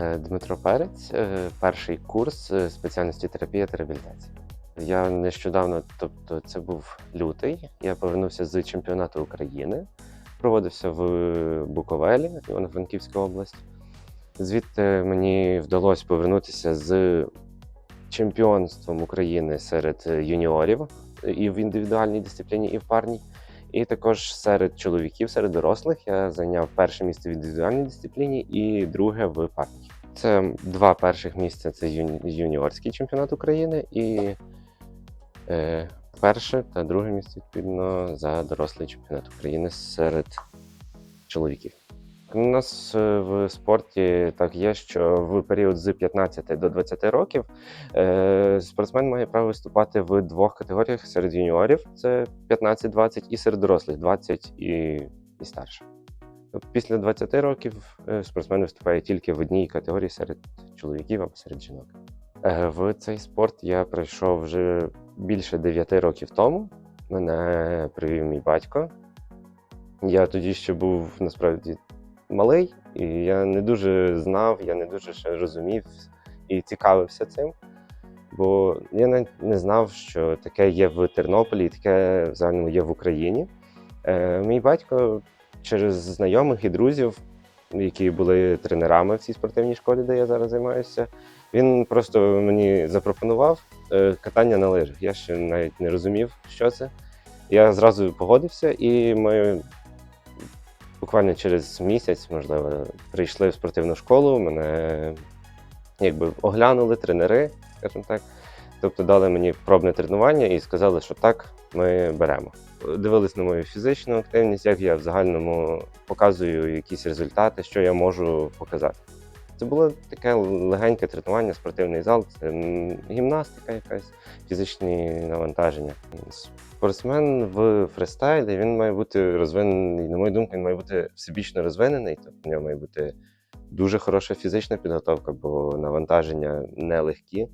Е, Дмитро Перець, е, перший курс е, спеціальності терапія та реабілітація. Я нещодавно, тобто це був лютий, я повернувся з чемпіонату України, проводився в Буковелі, Івано-Франківська область. Звідти мені вдалося повернутися з чемпіонством України серед юніорів і в індивідуальній дисципліні, і в парній. І також серед чоловіків, серед дорослих я зайняв перше місце в індивідуальній дисципліні і друге в партії. Це два перших місця це юні- юніорський чемпіонат України і е, перше та друге місце відповідно за дорослий чемпіонат України серед чоловіків. У нас е, в спорті так є, що в період з 15 до 20 років е, спортсмен має право виступати в двох категоріях серед юніорів: це 15-20, і серед дорослих 20 і, і старше. Після 20 років е, спортсмен виступає тільки в одній категорії серед чоловіків або серед жінок. В цей спорт я прийшов вже більше 9 років тому. Мене привів мій батько. Я тоді ще був насправді малий, і я не дуже знав, я не дуже ще розумів і цікавився цим. Бо я навіть не знав, що таке є в Тернополі, таке в загальному є в Україні. Е, мій батько через знайомих і друзів, які були тренерами в цій спортивній школі, де я зараз займаюся, він просто мені запропонував е, катання на лижах. Я ще навіть не розумів, що це. Я зразу погодився, і ми буквально через місяць, можливо, прийшли в спортивну школу. Мене якби оглянули тренери, скажімо так. Тобто дали мені пробне тренування і сказали, що так, ми беремо. Дивились на мою фізичну активність, як я в загальному показую якісь результати, що я можу показати. Це було таке легеньке тренування, спортивний зал, це гімнастика, якась фізичні навантаження. Спортсмен в фристайлі він має бути розвинений, на мою думку, він має бути всебічно розвинений, тобто в нього має бути дуже хороша фізична підготовка, бо навантаження нелегкі.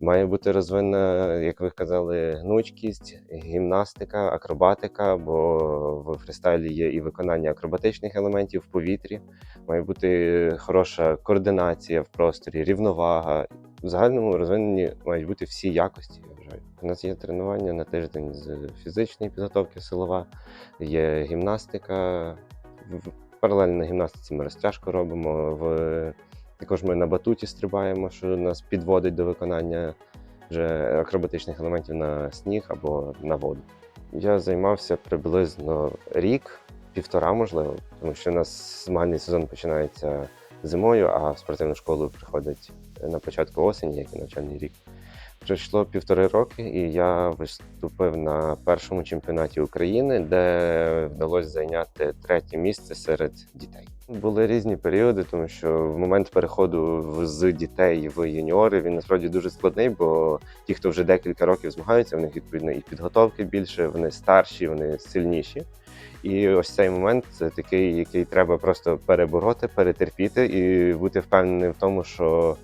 Має бути розвинена, як ви казали, гнучкість, гімнастика, акробатика, бо в фристайлі є і виконання акробатичних елементів в повітрі. Має бути хороша координація в просторі, рівновага. В загальному розвинені мають бути всі якості. У нас є тренування на тиждень з фізичної підготовки силова, є гімнастика. В- Паралельно гімнастиці ми розтяжку робимо. В... Також ми на батуті стрибаємо, що нас підводить до виконання вже акробатичних елементів на сніг або на воду. Я займався приблизно рік, півтора, можливо, тому що у нас змагальний сезон починається зимою, а в спортивну школу приходить на початку осені, як і навчальний рік. Пройшло півтори роки, і я виступив на першому чемпіонаті України, де вдалося зайняти третє місце серед дітей. Були різні періоди, тому що в момент переходу з дітей в юніори він насправді дуже складний, бо ті, хто вже декілька років змагаються, в них відповідно і підготовки більше, вони старші, вони сильніші. І ось цей момент це такий, який треба просто перебороти, перетерпіти і бути впевненим в тому, що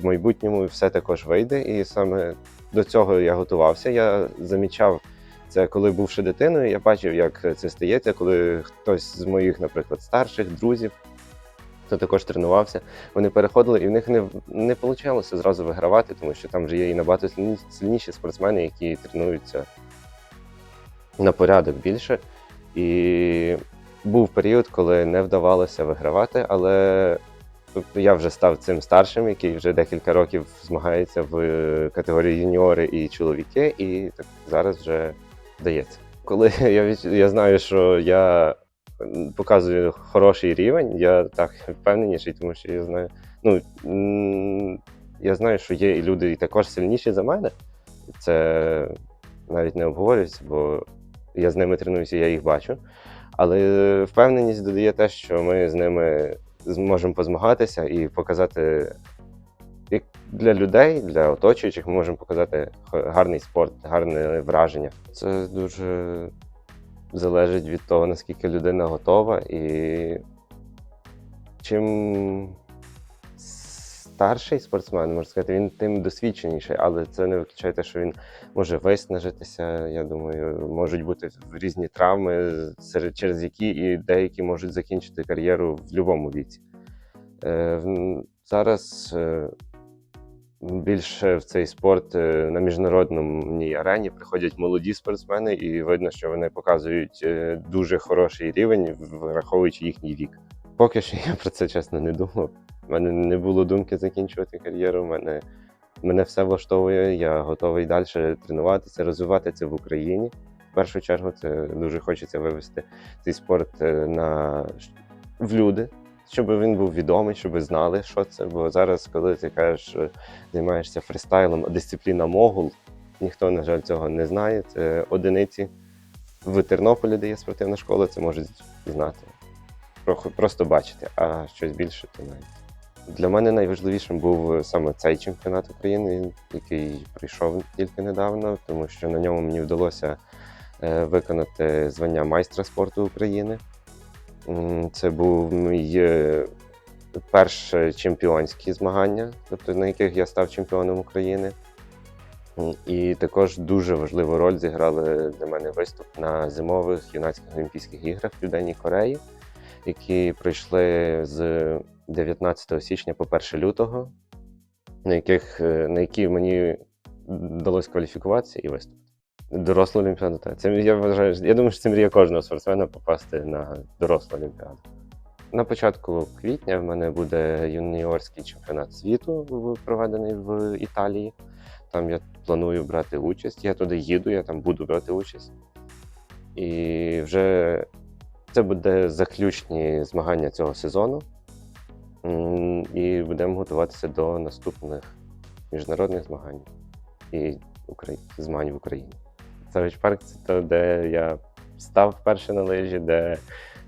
в майбутньому все також вийде. І саме до цього я готувався. Я замічав це, коли був ще дитиною. Я бачив, як це стається, коли хтось з моїх, наприклад, старших друзів, хто також тренувався, вони переходили, і в них не, не вийшло зразу вигравати, тому що там вже є і набагато сильніші спортсмени, які тренуються на порядок більше. І був період, коли не вдавалося вигравати, але тобто я вже став цим старшим, який вже декілька років змагається в е, категорії юніори і чоловіки, і так зараз вже вдається. Коли я, я знаю, що я показую хороший рівень, я так впевненіший, тому що я знаю, ну я знаю, що є і люди і також сильніші за мене. Це навіть не обговорюється, бо я з ними тренуюся, я їх бачу. Але впевненість додає те, що ми з ними зможемо позмагатися і показати як для людей, для оточуючих, ми можемо показати гарний спорт, гарне враження. Це дуже залежить від того, наскільки людина готова, і чим старший спортсмен, можна сказати, він тим досвідченіший, але це не виключає те, що він може виснажитися. Я думаю, можуть бути різні травми, через які і деякі можуть закінчити кар'єру в будь-якому віці. Е, Зараз е, більше в цей спорт е, на міжнародній арені приходять молоді спортсмени, і видно, що вони показують дуже хороший рівень, враховуючи їхній вік. Поки що я про це чесно не думав. У мене не було думки закінчувати кар'єру. Мене, мене все влаштовує. Я готовий далі тренуватися, розвивати це в Україні. В першу чергу це дуже хочеться вивести цей спорт е, на в люди, щоб він був відомий, щоб знали, що це. Бо зараз, коли ти кажеш, займаєшся фристайлом, дисципліна Могул, ніхто, на жаль, цього не знає. Це одиниці в Тернополі, де є спортивна школа, це можуть знати. Про- Просто бачити, а щось більше то навіть. Для мене найважливішим був саме цей чемпіонат України, який прийшов тільки недавно, тому що на ньому мені вдалося е, виконати звання майстра спорту України. Це був мій е, перші чемпіонські змагання, тобто на яких я став чемпіоном України. І також дуже важливу роль зіграли для мене виступ на зимових юнацьких Олімпійських іграх в Південній Кореї, які пройшли з 19 січня по 1 лютого, на, яких, е, на які мені вдалося кваліфікуватися і виступити. Доросла олімпіада, так. Це я вважаю, я думаю, що це мрія кожного спортсмена попасти на дорослу олімпіаду. На початку квітня в мене буде юніорський чемпіонат світу, проведений в Італії. Там я планую брати участь. Я туди їду, я там буду брати участь. І вже це буде заключні змагання цього сезону. І будемо готуватися до наступних міжнародних змагань і змагань в Україні. Савич парк це то, де я став вперше на лижі, де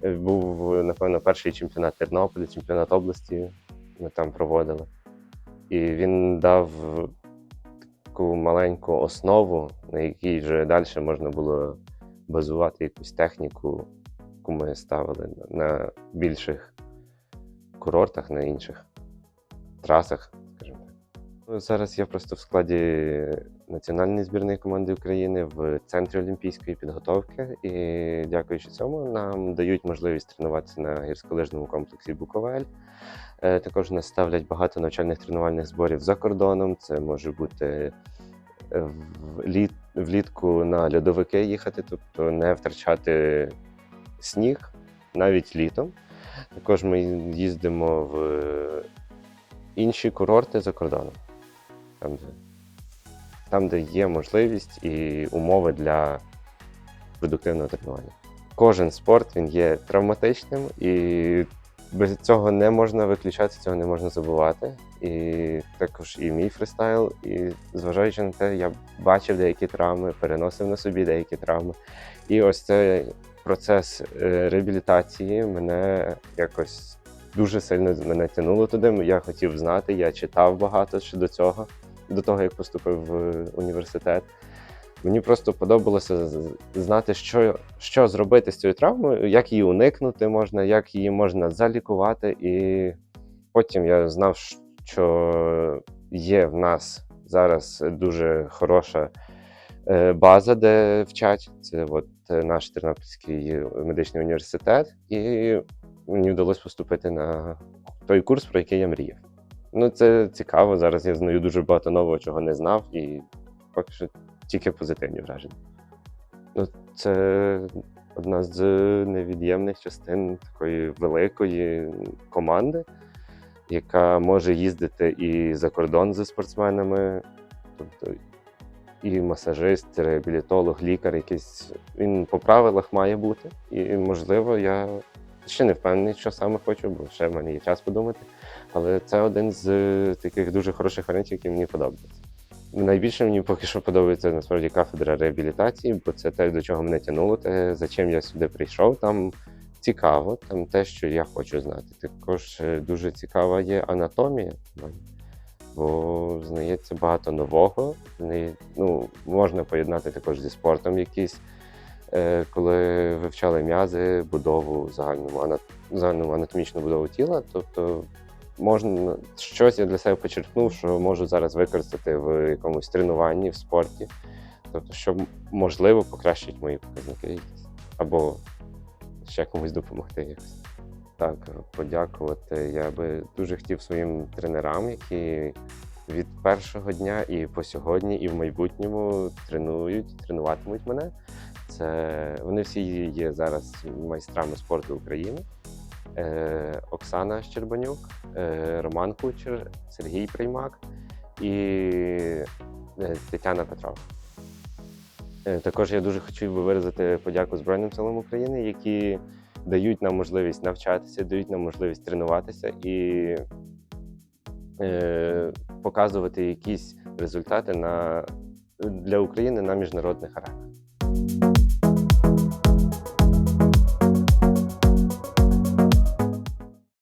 е, був, напевно, перший чемпіонат Тернополя, чемпіонат області ми там проводили. І він дав таку маленьку основу, на якій вже далі можна було базувати якусь техніку, яку ми ставили на більших курортах, на інших трасах, скажімо так. Ну, Зараз я просто в складі національної збірної команди України в центрі олімпійської підготовки, і дякуючи цьому, нам дають можливість тренуватися на гірськолижному комплексі Буковель. Е, Також нас ставлять багато навчальних тренувальних зборів за кордоном. Це може бути е, вліт, влітку на льодовики їхати, тобто не втрачати сніг навіть літом. Також ми їздимо в інші курорти за кордоном, там, де, там, де є можливість і умови для продуктивного тренування. Кожен спорт він є травматичним, і без цього не можна виключати, цього не можна забувати. І також і мій фристайл. І зважаючи на те, я бачив деякі травми, переносив на собі деякі травми. І ось цей процес е, реабілітації мене якось дуже сильно мене тянуло туди. Я хотів знати, я читав багато ще до цього, до того як поступив в університет. Мені просто подобалося знати, що, що зробити з цією травмою, як її уникнути можна, як її можна залікувати. І потім я знав, що є в нас зараз дуже хороша база, де вчать. Це от е, наш Тернопільський медичний університет, і мені вдалося поступити на той курс, про який я мріяв. Ну, це цікаво. Зараз я знаю дуже багато нового, чого не знав, і поки що тільки позитивні враження. Ну, це одна з невід'ємних частин такої великої команди, яка може їздити і за кордон зі спортсменами, тобто і масажист, реабілітолог, лікар, якийсь він по правилах має бути. І, можливо, я ще не впевнений, що саме хочу, бо ще в мене є час подумати. Але це один з е, таких дуже хороших варіантів, які мені подобаються. Найбільше мені поки що подобається насправді кафедра реабілітації, бо це те, до чого мене тянуло, те, за чим я сюди прийшов. Там цікаво, там те, що я хочу знати. Також е, дуже цікава є анатомія, бо знається багато нового. Ну, можна поєднати також зі спортом якийсь, е, коли вивчали м'язи, будову загальну, загальну анатомічну будову тіла. Тобто можна щось я для себе почерпнув, що можу зараз використати в якомусь тренуванні, в спорті. Тобто, що можливо покращить мої показники якісь. Або ще комусь допомогти якось. Так подякувати. Я би дуже хотів своїм тренерам, які від першого дня і по сьогодні, і в майбутньому тренують, тренуватимуть мене. Це вони всі є зараз майстрами спорту України. Е, Оксана Щербанюк, е, Роман Кучер, Сергій Приймак і е, Тетяна Петрова. Е, Також я дуже би виразити подяку Збройним силам України, які дають нам можливість навчатися, дають нам можливість тренуватися і е, показувати якісь результати на, для України на міжнародних аренах.